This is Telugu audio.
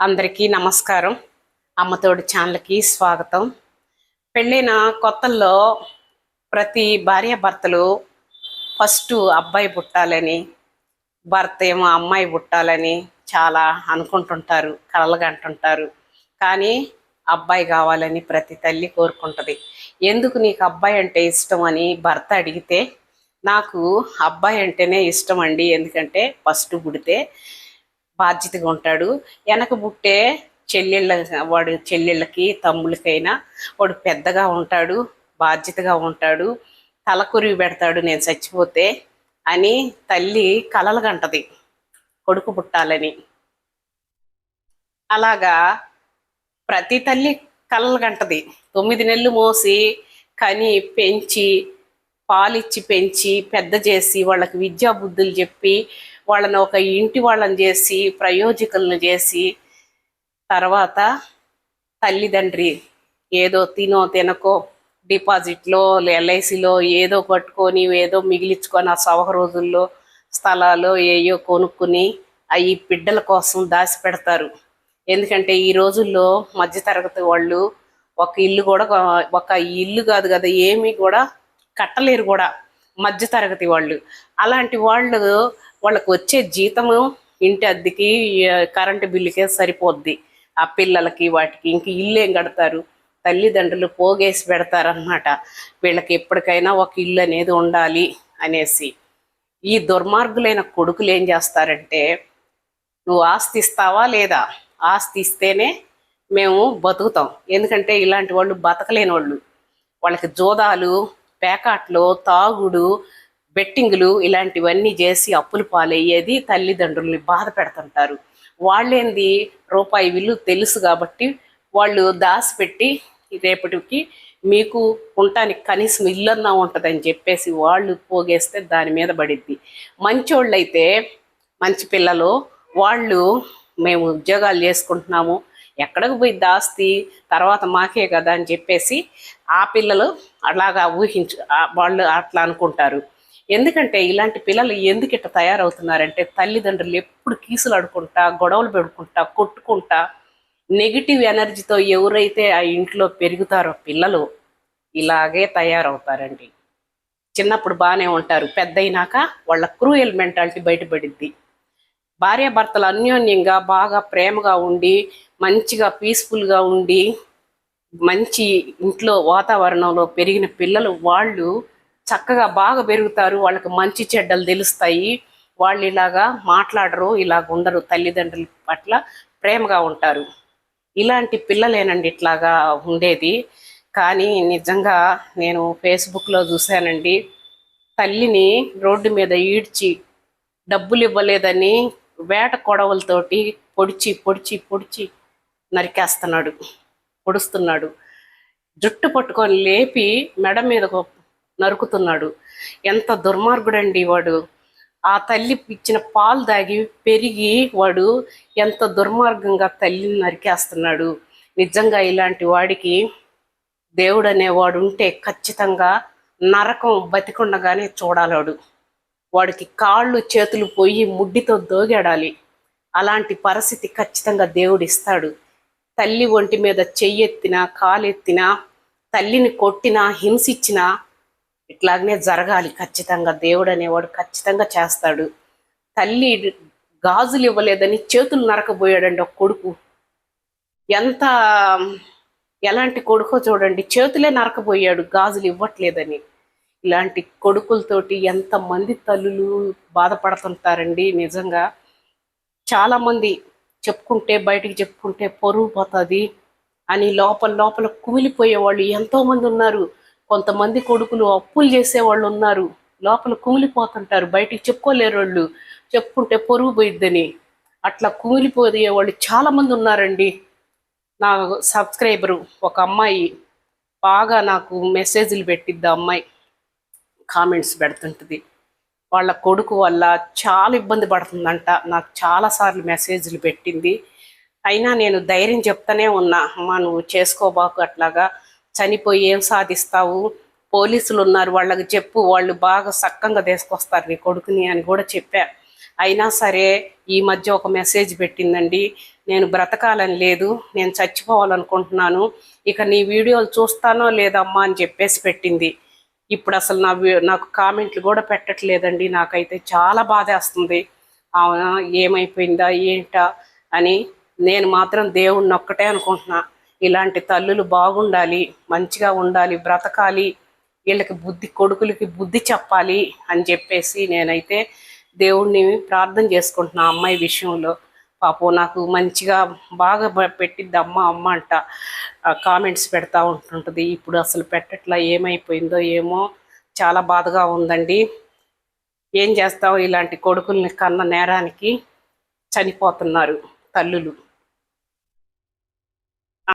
అందరికీ నమస్కారం. అమ్మతోడి ఛానల్కి స్వాగతం. పెళ్ళైన కొత్తల్లో ప్రతి భార్యాభర్తలు ఫస్ట్ అబ్బాయి పుట్టాలని భర్త ఏమో అమ్మాయి పుట్టాలని చాలా అనుకుంటుంటారు కలలుగంటుంటారు కానీ అబ్బాయి కావాలని ప్రతి తల్లి కోరుకుంటుంది. ఎందుకు నీకు అబ్బాయి అంటే ఇష్టం అని భర్త అడిగితే నాకు అబ్బాయి అంటేనే ఇష్టం అండి. ఎందుకంటే ఫస్ట్ పుడితే బాధ్యతగా ఉంటాడు. వెనక బుట్టే చెల్లెళ్ళ వాడు చెల్లెళ్ళకి తమ్ముళ్ళకైనా వాడు పెద్దగా ఉంటాడు బాధ్యతగా ఉంటాడు. తలకొరివి పెడతాడు నేను చచ్చిపోతే అని తల్లి కలలు కంటది. కొడుకు పుట్టాలని. అలాగా ప్రతి తల్లి కలలు కంటది. తొమ్మిది నెలలు మోసి కని పెంచి పాలిచ్చి పెంచి పెద్ద చేసి వాళ్ళకి విద్యా బుద్ధులు చెప్పి వాళ్ళని ఒక ఇంటి వాళ్ళని చేసి ప్రయోజకులను చేసి తర్వాత తల్లిదండ్రి ఏదో తినో తినకో డిపాజిట్లో ఎల్ఐసిలో ఏదో పట్టుకొని ఏదో మిగిలించుకొని ఆ సవహ రోజుల్లో స్థలాలు ఏయో కొనుక్కుని అవి బిడ్డల కోసం దాచి పెడతారు ఎందుకంటే ఈ రోజుల్లో మధ్యతరగతి వాళ్ళు ఒక ఇల్లు కూడా ఒక ఇల్లు కాదు కదా ఏమీ కూడా కట్టలేరు కూడా మధ్యతరగతి వాళ్ళు. అలాంటి వాళ్ళు వాళ్ళకు వచ్చే జీతము ఇంటి అద్దెకి కరెంటు బిల్లుకే సరిపోద్ది. ఆ పిల్లలకి వాటికి ఇంక ఇల్లు ఏం కడతారు? తల్లిదండ్రులు పోగేసి పెడతారనమాట వీళ్ళకి ఎప్పటికైనా ఒక ఇల్లు అనేది ఉండాలి అనేసి. ఈ దుర్మార్గులైన కొడుకులు ఏం చేస్తారంటే నువ్వు ఆస్తి ఇస్తావా లేదా? ఆస్తి ఇస్తేనే మేము బతుకుతాం. ఎందుకంటే ఇలాంటి వాళ్ళు బతకలేని వాళ్ళు. వాళ్ళకి జోదాలు పేకాట్లు తాగుడు బెట్టింగులు ఇలాంటివన్నీ చేసి అప్పులు పాలయ్యేది తల్లిదండ్రుల్ని బాధ పెడుతుంటారు. వాళ్ళేంది? రూపాయి విలువ తెలుసు కాబట్టి వాళ్ళు దాచిపెట్టి రేపటికి మీకు ఉండటానికి కనీసం ఇల్లన్నా ఉంటుందని చెప్పేసి వాళ్ళు పోగేస్తే దాని మీద పడిద్ది. మంచోళ్ళైతే మంచి పిల్లలు వాళ్ళు మేము ఉద్యోగాలు చేసుకుంటున్నాము ఎక్కడికి పోయి దాస్తి తర్వాత మాకే కదా అని చెప్పేసి ఆ పిల్లలు అలాగా ఊహించు వాళ్ళు అట్లా అనుకుంటారు. ఎందుకంటే ఇలాంటి పిల్లలు ఎందుకు ఇట్లా తయారవుతున్నారంటే తల్లిదండ్రులు ఎప్పుడు కీసులు ఆడుకుంటా గొడవలు పెడుకుంటా కొట్టుకుంటా నెగిటివ్ ఎనర్జీతో ఎవరైతే ఆ ఇంట్లో పెరుగుతారో పిల్లలు ఇలాగే తయారవుతారండి. చిన్నప్పుడు బాగానే ఉంటారు. పెద్ద అయినాక వాళ్ళ క్రూయల్ మెంటాలిటీ బయటపడిద్ది. భార్యాభర్తలు అన్యోన్యంగా బాగా ప్రేమగా ఉండి మంచిగా పీస్ఫుల్గా ఉండి మంచి ఇంట్లో వాతావరణంలో పెరిగిన పిల్లలు వాళ్ళు చక్కగా బాగా పెరుగుతారు వాళ్ళకి మంచి చెడ్డలు తెలుస్తాయి. వాళ్ళు ఇలాగా మాట్లాడరు ఇలాగ ఉండరు తల్లిదండ్రుల పట్ల ప్రేమగా ఉంటారు. ఇలాంటి పిల్లలేనండి ఇట్లాగా ఉండేది. కానీ నిజంగా నేను ఫేస్బుక్లో చూశానండి తల్లిని రోడ్డు మీద ఈడ్చి డబ్బులు ఇవ్వలేదని వేట కొడవలతోటి పొడిచి పొడిచి పొడిచి నరికేస్తున్నాడు పొడుస్తున్నాడు. జుట్టు పట్టుకొని లేపి మెడ మీద నరుకుతున్నాడు. ఎంత దుర్మార్గుడండి వాడు. ఆ తల్లి ఇచ్చిన పాలు దాగి పెరిగి వాడు ఎంత దుర్మార్గంగా తల్లిని నరికేస్తున్నాడు. నిజంగా ఇలాంటి వాడికి దేవుడు అనేవాడు ఉంటే ఖచ్చితంగా నరకం బతికుండగానే చూడాలాడు. వాడికి కాళ్ళు చేతులు పోయి ముడ్డితో దోగాడాలి. అలాంటి పరిస్థితి ఖచ్చితంగా దేవుడు ఇస్తాడు తల్లి ఒంటి మీద చెయ్యెత్తినా కాలెత్తినా తల్లిని కొట్టినా హింసించినా ఇట్లాగనే జరగాలి. ఖచ్చితంగా దేవుడు అనేవాడు ఖచ్చితంగా చేస్తాడు. తల్లి గాజులు ఇవ్వలేదని చేతులు నరకబోయాడండి ఒక కొడుకు. ఎంత ఎలాంటి కొడుకో చూడండి చేతులే నరకబోయాడు గాజులు ఇవ్వట్లేదని. ఇలాంటి కొడుకులతోటి ఎంతమంది తల్లులు బాధపడుతుంటారండి నిజంగా. చాలామంది చెప్పుకుంటే బయటికి చెప్పుకుంటే పరువు పోతుంది అని లోపల లోపల కుమిలిపోయే వాళ్ళు ఎంతోమంది ఉన్నారు. కొంతమంది కొడుకులు అప్పులు చేసేవాళ్ళు ఉన్నారు. లోపల కుమిలిపోతుంటారు. బయటికి చెప్పుకోలేరు వాళ్ళు చెప్పుకుంటే పొరుగు పోయిద్దని. అట్లా కుమిలిపోయే వాళ్ళు చాలామంది ఉన్నారండి. నా సబ్స్క్రైబరు ఒక అమ్మాయి. బాగా నాకు మెసేజ్లు పెట్టిద్ది అమ్మాయి. కామెంట్స్ పెడుతుంటుంది. వాళ్ళ కొడుకు వల్ల చాలా ఇబ్బంది పడుతుందంట. నాకు చాలాసార్లు మెసేజ్లు పెట్టింది. అయినా నేను ధైర్యం చెప్తానే ఉన్నా. అమ్మా నువ్వు చేసుకోబాకు అట్లాగా. చనిపోయి ఏం సాధిస్తావు? పోలీసులు ఉన్నారు వాళ్ళకి చెప్పు వాళ్ళు బాగా సక్కంగా తీసుకొస్తారు నీ కొడుకుని అని కూడా చెప్పా. అయినా సరే ఈ మధ్య ఒక మెసేజ్ పెట్టిందండి నేను బ్రతకాలని లేదు నేను చచ్చిపోవాలనుకుంటున్నాను ఇక నీ వీడియోలు చూస్తానో లేదమ్మా అని చెప్పేసి పెట్టింది. ఇప్పుడు అసలు నా నాకు కామెంట్లు కూడా పెట్టట్లేదండి నాకైతే చాలా బాధేస్తుంది. అవునా ఏమైపోయిందా ఏంటా అని నేను మాత్రం దేవుణ్ణి ఒక్కటే అనుకుంటున్నా. ఇలాంటి తల్లులు బాగుండాలి మంచిగా ఉండాలి బ్రతకాలి వీళ్ళకి బుద్ధి కొడుకులకి బుద్ధి చెప్పాలి అని చెప్పేసి నేనైతే దేవుణ్ణి ప్రార్థన చేసుకుంటున్నా అమ్మాయి విషయంలో. పాపం నాకు మంచిగా బాగా పెట్టిద్ది అమ్మ అమ్మ అంట కామెంట్స్ పెడతా ఉంటుంటుంది. ఇప్పుడు అసలు పెట్టట్లా ఏమైపోయిందో ఏమో చాలా బాధగా ఉందండి. ఏం చేస్తావు? ఇలాంటి కొడుకుల్ని కన్న నేరానికి చనిపోతున్నారు తల్లులు.